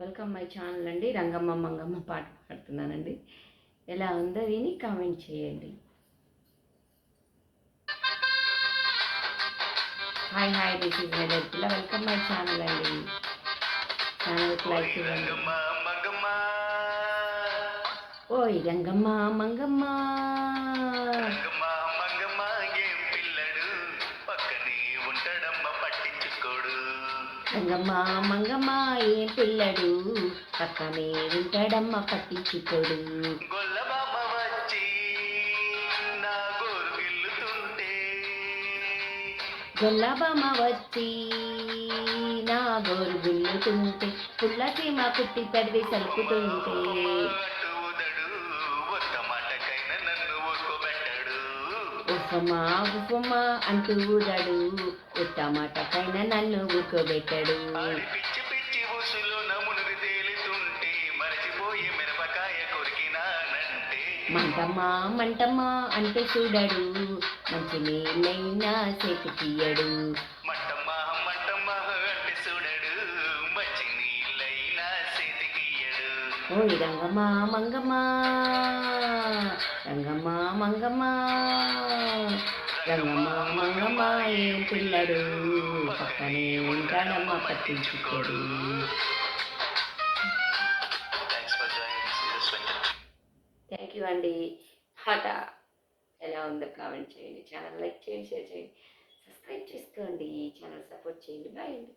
Welcome my channel అండి రంగమ్మ మంగమ్మ పాట పాడుతున్నానండి. ఎలా ఉందో విని కామెంట్ చేయండి. హాయ్ హాయ్ దిస్ ఇస్ మెదర్పిల్ల వెల్కమ్ మై ఛానల్ అండి. ఛానల్కి లైక్ ఇవ్వండి మంగమ్మ. ఓయ్ రంగమ్మ మంగమ్మ. పట్టించుకోడు. రంగమ్మ మంగమ్మ ఏం పిల్లడు? పక్కనే ఉంటాడమ్మ పట్టించుకోడు. గొల్లబామ వచ్చి నా గోరు గిల్లుతుంటే గొల్లబామ వచ్చి నా గోరు గుల్లుతుంటే పుల్ల చీమ కుట్టి తడివి సలుపుతుంటే అటు ఉదడు ఒక్క మాటకైనా నన్ను ఒక్కోబెట్టాడు ఉఫమా ఉఫమా అంటూ ఊదాడు ఉత్తమాటకైనా నన్ను ఊకోబెట్టాడు. మంటమ్మా మంటమ్మా అంటే చూడడు. మంచి నీళ్ళైనా చేతికియ్యడు మట్టమ్మ ఓయ్ రంగమ్మా మంగమ్మా. రంగమ్మా మంగమ్మా. రంగమ్మా మంగమ్మా ఏం పిల్లడు? పక్కనే ఉంటాడమ్మా పట్టించుకోడు. థ్యాంక్ యూ అండి పాట ఎలా ఉందో కామెంట్ చేయండి. ఛానల్ లైక్ చేయండి షేర్ చేయండి. సబ్స్క్రైబ్ చేసుకోండి. ఛానల్ సపోర్ట్ చేయండి. బాయ్ అండి